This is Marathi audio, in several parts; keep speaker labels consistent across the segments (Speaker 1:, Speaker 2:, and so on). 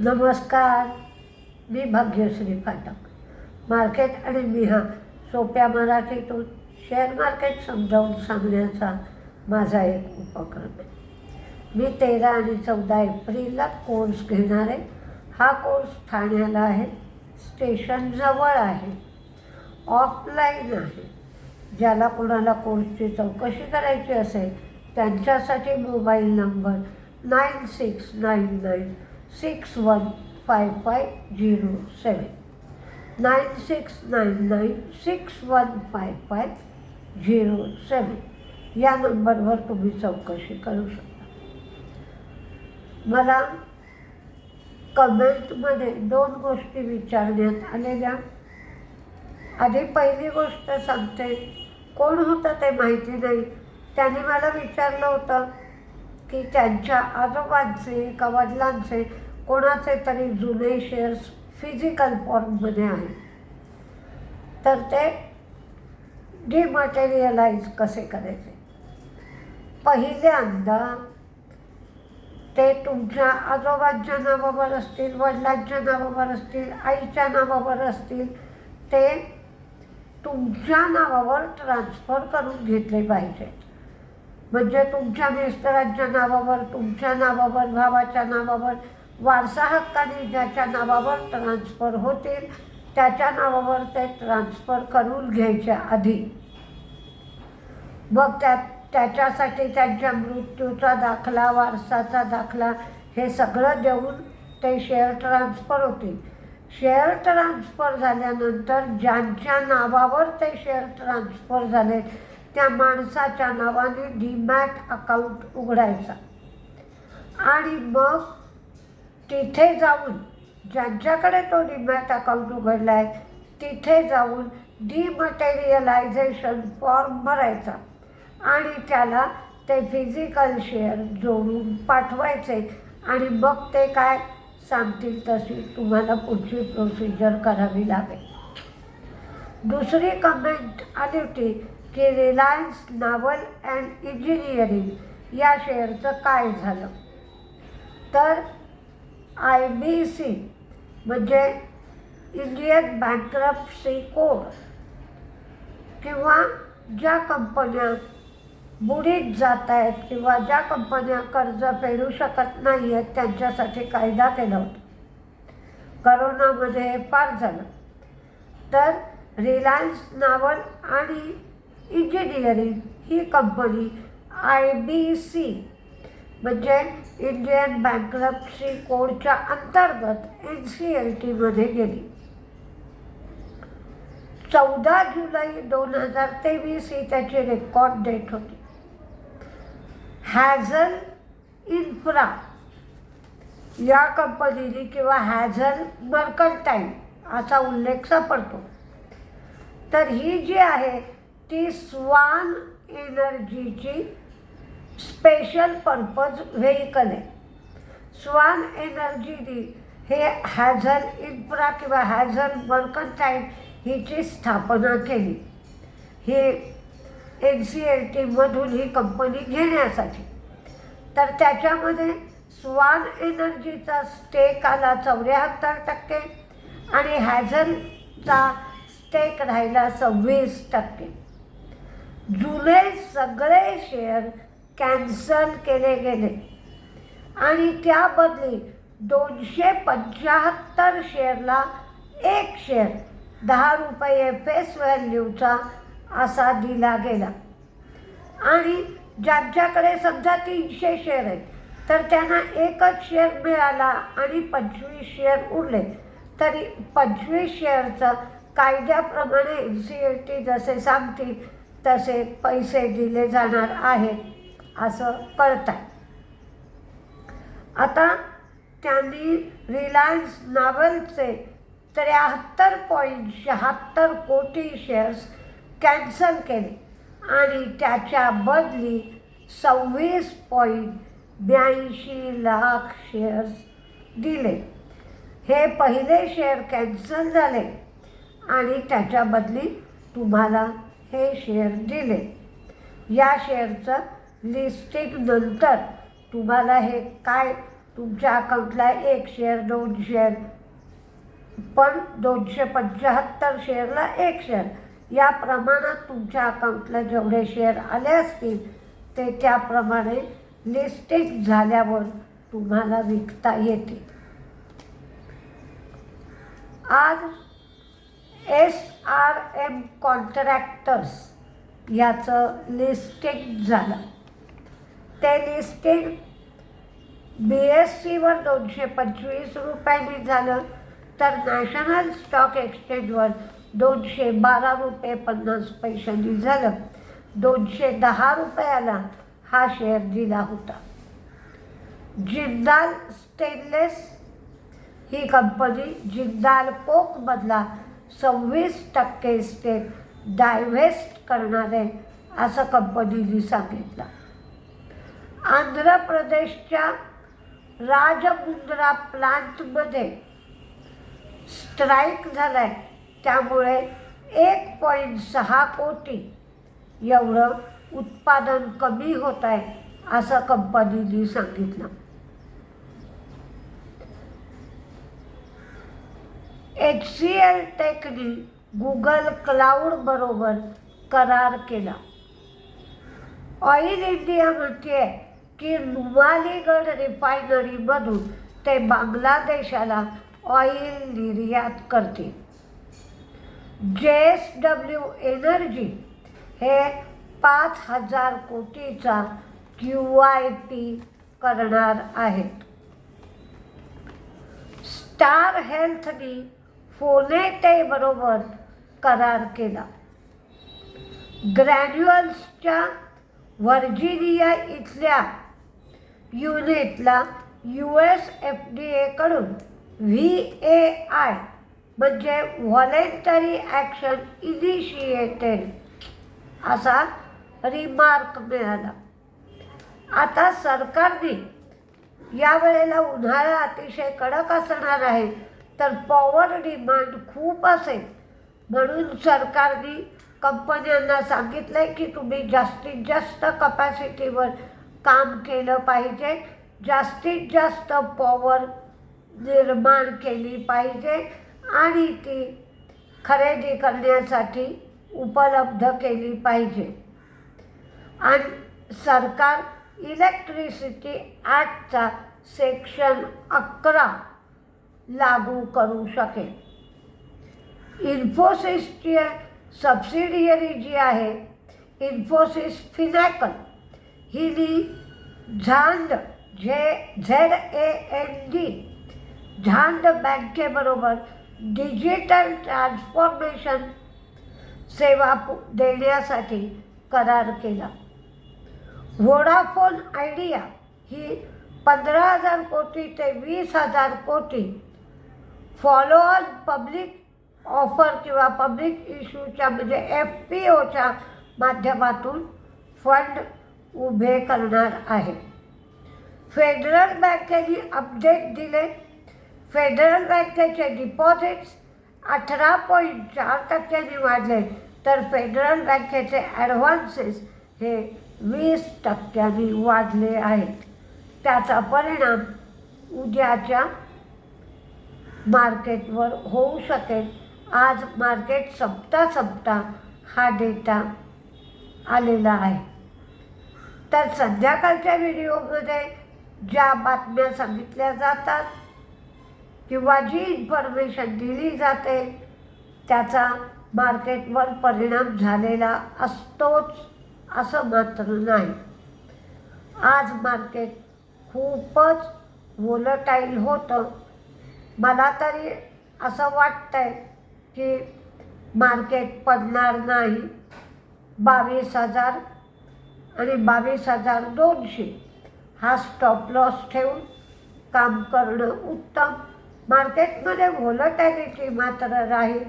Speaker 1: नमस्कार मी भाग्यश्री फाटक मार्केट आणि मी हा सोप्या मराठीतून शेअर मार्केट समजावून सांगण्याचा माझा एक उपक्रम आहे. मी तेरा आणि चौदा एप्रिलला कोर्स घेणार आहे. हा कोर्स ठाण्याला आहे स्टेशनजवळ आहे ऑफलाईन आहे. ज्याला कोणाला कोर्सची चौकशी करायची असेल त्यांच्यासाठी mobile number nine six nine nine six one five five zero seven nine six nine nine six one five five zero seven या नंबरवर तुम्ही चौकशी करू शकता. मला कमेंटमध्ये दोन गोष्टी विचारण्यात आलेल्या. आधी पहिली गोष्ट सांगते कोण होतं ते माहिती नाही. त्याने मला विचारलं होतं की त्यांच्या आजोबांचे का वडिलांचे कोणाचे तरी जुने शेअर्स फिजिकल फॉर्ममध्ये आहेत. तर ते डिमटेरियलाइज कसे करायचे? पहिल्यांदा ते तुमच्या आजोबांच्या नावावर असतील वडिलांच्या नावावर असतील आईच्या नावावर असतील ते तुमच्या नावावर ट्रान्सफर करून घेतले पाहिजे. म्हणजे तुमच्या मिस्टरांच्या नावावर तुमच्या नावावर भावाच्या नावावर वारसा हक्काने ज्याच्या नावावर ट्रान्सफर होतील त्याच्या नावावर ते ट्रान्सफर करून घ्यायच्या आधी. मग त्या त्याच्यासाठी त्यांच्या मृत्यूचा दाखला वारसाचा दाखला हे सगळं देऊन ते शेअर ट्रान्सफर होतील. शेअर ट्रान्सफर झाल्यानंतर ज्यांच्या नावावर ते शेअर ट्रान्सफर झाले त्या माणसाच्या नावाने डीमॅट अकाउंट उघडायचा. आणि मग तिथे जाऊन ज्यांच्याकडे तो डीमॅट अकाउंट उघडला आहे तिथे जाऊन डिमटेरियलायझेशन फॉर्म भरायचा. आणि त्याला ते फिजिकल शेअर जोडून पाठवायचे. आणि मग ते काय सांगतील तशी तुम्हाला पुढची प्रोसिजर करावी लागेल. दुसरी कमेंट आली होती की रिलायन्स नावल अँड इंजिनिअरिंग या शेअरचं काय झालं? तर आय बी सी म्हणजे इंडियन बँक्रप्सी कोड किंवा ज्या कंपन्या बुडीत जात आहेत किंवा ज्या कंपन्या कर्ज फेडू शकत नाही आहेत त्यांच्यासाठी कायदा केला होता. करोनामध्ये हे फार झालं. तर रिलायन्स नावल आणि इंजिनिअरिंग ही कंपनी आय बी सी म्हणजे इंडियन बँक्रप्सी कोडच्या अंतर्गत एन सी एल टीमध्ये गेली. चौदा जुलै दोन हजार तेवीस ही त्याची रेकॉर्ड डेट होती. हॅझल इन्फ्रा या कंपनीने किंवा हॅझल मर्कंटाईन असा उल्लेख सापडतो. तर ही जी आहे ती स्वान एनर्जीची स्पेशल पर्पज व्हेकल आहे. स्वान एनर्जीनी हे हॅझल इन्फ्रा किंवा हॅझल मर्कंटाईन हिची स्थापना केली. ही एन सी एल टीमधून ही कंपनी घेण्यासाठी. तर त्याच्यामध्ये स्वान एनर्जीचा स्टेक आला चौऱ्याहत्तर टक्के आणि हॅझलचा स्टेक राहिला सव्वीस टक्के. जुने सगळे शेअर कॅन्सल केले गेले. आणि त्या बदली दोनशे पंच्याहत्तर शेअरला एक शेअर दहा रुपये फेस व्हॅल्यूचा असा दिला गेला. आणि ज्यांच्याकडे समजा तीनशे शेअर आहेत तर त्यांना एकच शेअर मिळाला आणि पंचवीस शेअर उरले. तरी पंचवीस शेअरचं कायद्याप्रमाणे एन सी एल टी जसे सांगतील तसे पैसे दिले जाणार आहेत असं कळत आहे आता त्यांनी रिलायन्स नावलचे त्र्याहत्तर पॉईंट शहात्तर कोटी शेअर्स कॅन्सल केले आणि त्याच्या बदली सव्वीस पॉईंट ब्याऐंशी लाख शेअर्स दिले. हे पहिले शेअर कॅन्सल झाले आणि त्याच्या बदली तुम्हाला हे शेअर दिले. या शेअरचं लिस्टिंग नंतर तुम्हाला हे काय? तुमच्या अकाउंटला एक शेअर दोन शेअर पण दोनशे पंच्याहत्तर शेअरला एक शेअर या प्रमाणात तुमच्या अकाउंटला जेवढे शेअर आले असतील ते त्याप्रमाणे लिस्टिंग झाल्यावर तुम्हाला विकता येते आज एस आर एम कॉन्ट्रॅक्टर्स याचं लिस्टिंग झालं. ते लिस्टिंग बी एस सीवर दोनशे पंचवीस रुपयांनी झालं तर नॅशनल स्टॉक एक्सचेंजवर दोनशे बारा रुपये पन्नास पैशांनी झालं. दोनशे दहा रुपयाला हा शेअर दिला होता. जिंदाल स्टेनलेस ही कंपनी जिंदाल कोकमधला सव्वीस टक्के स्टेक डायव्हेस्ट करणार आहे असं कंपनीने सांगितलं. आंध्र प्रदेशच्या राजमुंद्रा प्लांटमध्ये स्ट्राईक झाला आहे त्यामुळे एक पॉईंट सहा कोटी एवढं उत्पादन कमी होत आहे असं कंपनीने सांगितलं. एच सी एल टेकनी गुगल क्लाऊडबरोबर करार केला. ऑइल इंडिया म्हणते की नुमालीगड रिफायनरीमधून ते बांगलादेशाला ऑइल निर्यात करते. जे एस डब्ल्यू एनर्जी हे पाच हजार कोटीचा क्यू आय पी करणार आहेत. स्टार हेल्थनी फोनेटेबरोबर करार केला. ग्रॅन्युअल्सच्या व्हर्जिनिया इथल्या युनिटला यू एस एफ डी एकडून व्ही ए आय म्हणजे व्हॉलेंटरी ॲक्शन इनिशिएटेड असा रिमार्क मिळाला. आता सरकारने यावेळेला उन्हाळा अतिशय कडक असणार आहे. तर पॉवर डिमांड खूप असेल. म्हणून सरकारने कंपन्यांना सांगितलं आहे की तुम्ही जास्तीत जास्त कपॅसिटीवर काम केलं पाहिजे. जास्तीत जास्त पॉवर निर्माण केली पाहिजे आणि ती खरेदी करण्यासाठी उपलब्ध केली पाहिजे. आणि सरकार इलेक्ट्रिसिटी ॲक्टचा सेक्शन अकरा लागू करू शकेल. इन्फोसिसची सबसिडियरी जी आहे इन्फोसिस फिनॅकल हिनी झांड झे Z A N D Zand बँकेबरोबर digital transformation सेवा पु- देण्यासाठी करार केला. व्होडाफोन आयडिया ही पंधरा हजार कोटी ते वीस हजार कोटी फॉलोअर पब्लिक ऑफर किंवा पब्लिक इश्यूच्या म्हणजे एफ पी ओच्या माध्यमातून फंड उभे करणार आहे. फेडरल बँकेने अपडेट दिले. फेडरल बँकेचे डिपॉझिट्स अठरा पॉईंट चार टक्क्यांनी वाढले तर फेडरल बँकेचे ॲडव्हान्सेस हे वीस टक्क्यांनी वाढले आहेत. त्याचा परिणाम उद्याच्या मार्केटवर होऊ शकेल. आज मार्केट संपता संपता हा डेटा आलेला आहे. तर संध्याकाळच्या व्हिडिओमध्ये ज्या बातम्या सांगितल्या जातात किंवा जी इन्फॉर्मेशन दिली जाते त्याचा मार्केटवर परिणाम झालेला असतोच असं मात्र नाही. आज मार्केट खूपच वोलटाईल होतं. मला तरी असं वाटतं आहे की मार्केट पडणार नाही. बावीस हजार आणि बावीस हजार दोनशे हा स्टॉप लॉस ठेवून काम करणं उत्तम. मार्केटमध्ये व्होलटॅलिटी मात्र राहील.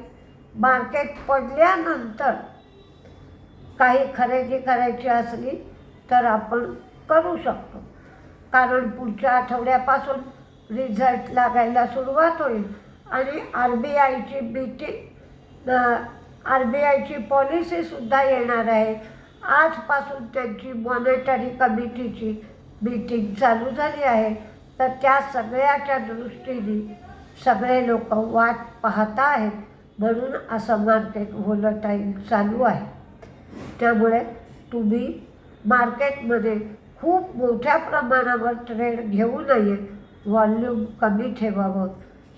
Speaker 1: मार्केट पडल्यानंतर काही खरेदी करायची असली तर आपण करू शकतो. कारण पुढच्या आठवड्यापासून रिझल्ट लागायला सुरुवात होईल. आणि आर बी आयची मीटिंग आर बी आयची पॉलिसीसुद्धा येणार आहे. आजपासून त्यांची मॉनिटरी कमिटीची मीटिंग चालू झाली आहे. तर त्या सगळ्याच्या दृष्टीने सगळे लोक वाट पाहता आहेत म्हणून असं मार्केट व्होलटाईल चालू आहे. त्यामुळे तुम्ही मार्केटमध्ये खूप मोठ्या प्रमाणावर ट्रेड घेऊ नये. वॉल्यूम कमी ठेवावं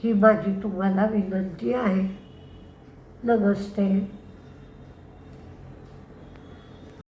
Speaker 1: ही माझी तुम्हाला विनंती आहे. नमस्ते.